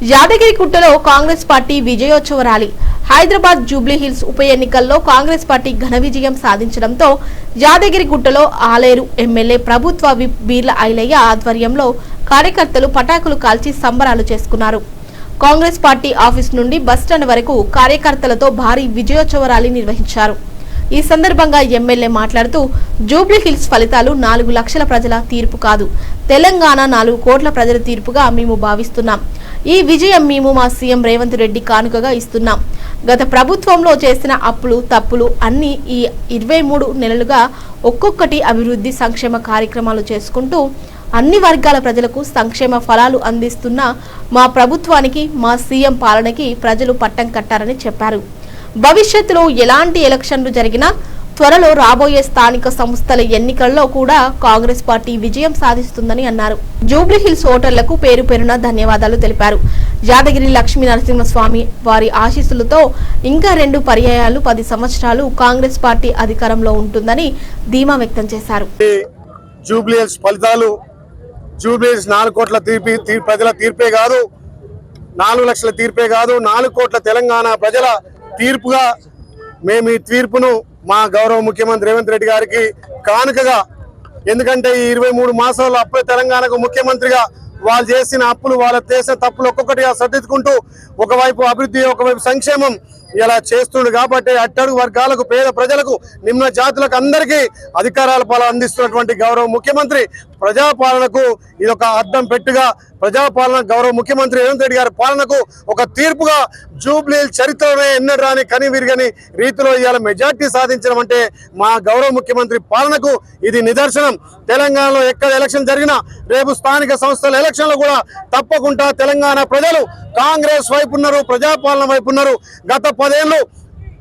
యాదగిరిగుట్టలో Congress party విజయోత్సవ rally. Hyderabad Jubilee Hills ఉప ఎన్నికల్లో కాంగ్రెస్ పార్టీ ఘన విజయం సాధించడంతో యాదగిరిగుట్టలో ఆలేరు ఎమ్మెల్యే ప్రభుత్వ విప్ బీర్ల ఐలయ్య ఆధ్వర్యంలో కార్యకర్తలు పటాకులు కాల్చి సంబరాలు చేసుకున్నారు. కాంగ్రెస్ పార్టీ ఆఫీస్ నుండి బస్టాండ్ వరకు కార్యకర్తలతో భారీ విజయోత్సవ ర్యాలీ నిర్వహించారు. ఈ సందర్భంగా ఎమ్మెల్యే మాట్లాడుతూ జూబ్లీహిల్స్ ఫలితాలు నాలుగు లక్షల ప్రజల తీర్పు కాదు. తెలంగాణ నాలుగు కోట్ల ప్రజల తీర్పుగా మేము భావిస్తున్నాం. ఈ విజయం మేము మా సీఎం రేవంత్ రెడ్డి కానుకగా ఇస్తున్నాం. గత ప్రభుత్వంలో చేసిన అప్పులు తప్పులు అన్ని ఈ ఇరవై మూడు నెలలుగా ఒక్కొక్కటి అభివృద్ధి సంక్షేమ కార్యక్రమాలు చేసుకుంటూ అన్ని వర్గాల ప్రజలకు సంక్షేమ ఫలాలు అందిస్తున్న మా ప్రభుత్వానికి మా సీఎం పాలనకి ప్రజలు పట్టం కట్టారని చెప్పారు. భవిష్యత్తులో ఎలాంటి ఎలక్షన్లు జరిగినా త్వరలో రాబోయే స్థానిక సంస్థల ఎన్నికల్లో కూడా కాంగ్రెస్ పార్టీ విజయం సాధిస్తుందని అన్నారు. జూబ్లీహిల్స్ ఓటర్లకు పేరు పేరున ధన్యవాదాలు తెలిపారు. యాదగిరి లక్ష్మీ నరసింహస్వామి వారి ఆశీస్సులతో ఇంకా రెండు పర్యాయాలు పది సంవత్సరాలు కాంగ్రెస్ పార్టీ అధికారంలో ఉంటుందని ధీమా వ్యక్తం చేశారు. జూబ్లీహిల్స్ ఫలితాలు జూబ్లీస్ నాలుగు కోట్ల తీర్పు ప్రజల తీర్పే కాదు నాలుగు లక్షల తీర్పే కాదు నాలుగు కోట్ల తెలంగాణ ప్రజల తీర్పుగా మేము ఈ తీర్పును మా గౌరవ ముఖ్యమంత్రి రేవంత్ రెడ్డి గారికి కానుకగా ఎందుకంటే ఈ ఇరవై మూడు మాసాలు అప్పుడే తెలంగాణకు ముఖ్యమంత్రిగా వాళ్ళు చేసిన అప్పులు వాళ్ళ చేసిన తప్పులు ఒక్కొక్కటిగా సర్దిద్దుకుంటూ ఒకవైపు అభివృద్ధి ఒకవైపు సంక్షేమం ఇలా చేస్తుండు కాబట్టి అట్టడుగు వర్గాలకు పేద ప్రజలకు నిమ్న జాతులకు అందరికీ అధికారాల పాలన అందిస్తున్నటువంటి గౌరవ ముఖ్యమంత్రి ప్రజాపాలనకు ఇది ఒక అద్దం పెట్టుగా ప్రజాపాలన గౌరవ ముఖ్యమంత్రి రేవంత్ రెడ్డి గారి పాలనకు ఒక తీర్పుగా జూబ్లీ చరిత్రలోనే ఎన్నడూ రాని కని విరిగని రీతిలో ఇవాళ మెజార్టీ సాధించడం అంటే మా గౌరవ ముఖ్యమంత్రి పాలనకు ఇది నిదర్శనం. తెలంగాణలో ఎక్కడ ఎలక్షన్ జరిగినా రేపు స్థానిక సంస్థల ఎలక్షన్లు కూడా తప్పకుండా తెలంగాణ ప్రజలు కాంగ్రెస్ వైపు ఉన్నారు ప్రజాపాలన వైపు ఉన్నారు. గత పదేళ్ళు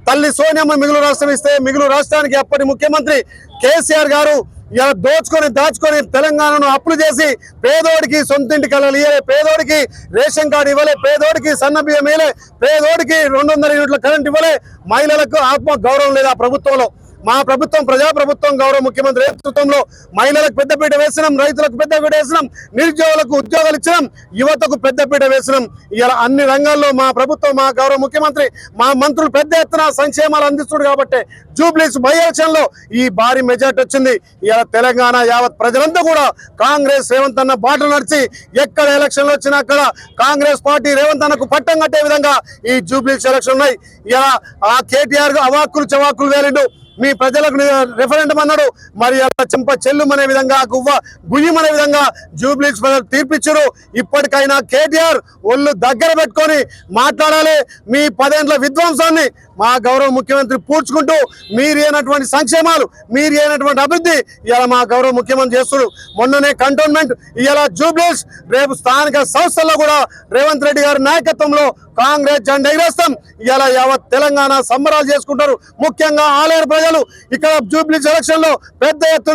తల్లి సోనియమ్మ మిగులు రాష్ట్రం ఇస్తే మిగులు రాష్ట్రానికి అప్పటి ముఖ్యమంత్రి కేసీఆర్ గారు ఇలా దోచుకొని దాచుకొని తెలంగాణను అప్పులు చేసి పేదోడికి సొంతింటి కళలు ఇవ్వలే పేదోడికి రేషన్ కార్డు ఇవ్వలే పేదోడికి సన్న బియ్యం ఇవ్వలే పేదోడికి రెండు వందల యూనిట్ల కరెంట్ ఇవ్వలే. మహిళలకు ఆత్మ గౌరవం లేదు ఆ ప్రభుత్వంలో. మా ప్రభుత్వం ప్రజా ప్రభుత్వం గౌరవ ముఖ్యమంత్రి నేతృత్వంలో మహిళలకు పెద్దపీట వేసినాం రైతులకు పెద్దపీట వేసినాం నిరుద్యోగులకు ఉద్యోగాలు ఇచ్చినాం యువతకు పెద్దపీట వేసినాం. ఇలా అన్ని రంగాల్లో మా ప్రభుత్వం మా గౌరవ ముఖ్యమంత్రి మా మంత్రులు పెద్ద ఎత్తున సంక్షేమాలు అందిస్తున్నారు కాబట్టి జూబ్లీస్ బై ఎలక్షన్లో ఈ భారీ మెజార్టీ వచ్చింది. ఇలా తెలంగాణ యావత్ ప్రజలంతా కూడా కాంగ్రెస్ రేవంత్ అన్న బాటలు నడిచి ఎక్కడ ఎలక్షన్లు వచ్చినా అక్కడ కాంగ్రెస్ పార్టీ రేవంత్ అన్నకు పట్టం కట్టే విధంగా ఈ జూబ్లీస్ ఎలక్షన్ ఉన్నాయి. ఇలా ఆ కేటీఆర్ అవాక్కులు చవాకులు వేలిండు. మీ ప్రజలకు రెఫరెండం అన్నాడు. మరి చెంప చెల్లుమనే విధంగా గువ్వ గుయ్యమనే విధంగా జూబ్లీస్ ప్రజలు తీర్పిచ్చారు. ఇప్పటికైనా కేటీఆర్ ఒళ్ళు దగ్గర పెట్టుకొని మాట్లాడాలి. మీ పదేండ్ల విధ్వంసాన్ని మా గౌరవ ముఖ్యమంత్రి పూడ్చుకుంటూ మీరు అయినటువంటి సంక్షేమాలు మీరు అయినటువంటి అభివృద్ధి ఇలా మా గౌరవ ముఖ్యమంత్రి చేస్తున్నారు. మొన్ననే కంటోన్మెంట్ ఇలా జూబ్లీస్ రేపు స్థానిక సంస్థల్లో కూడా రేవంత్ రెడ్డి గారి నాయకత్వంలో కాంగ్రెస్ జెండా ఎగరేస్తాం. ఇలా యావత్ తెలంగాణ సంబరాలు చేసుకుంటారు. ముఖ్యంగా ఆలేరు ప్రజలు. ఇక్కడ జూబ్లీస్ ఎలక్షన్లో పెద్ద ఎత్తున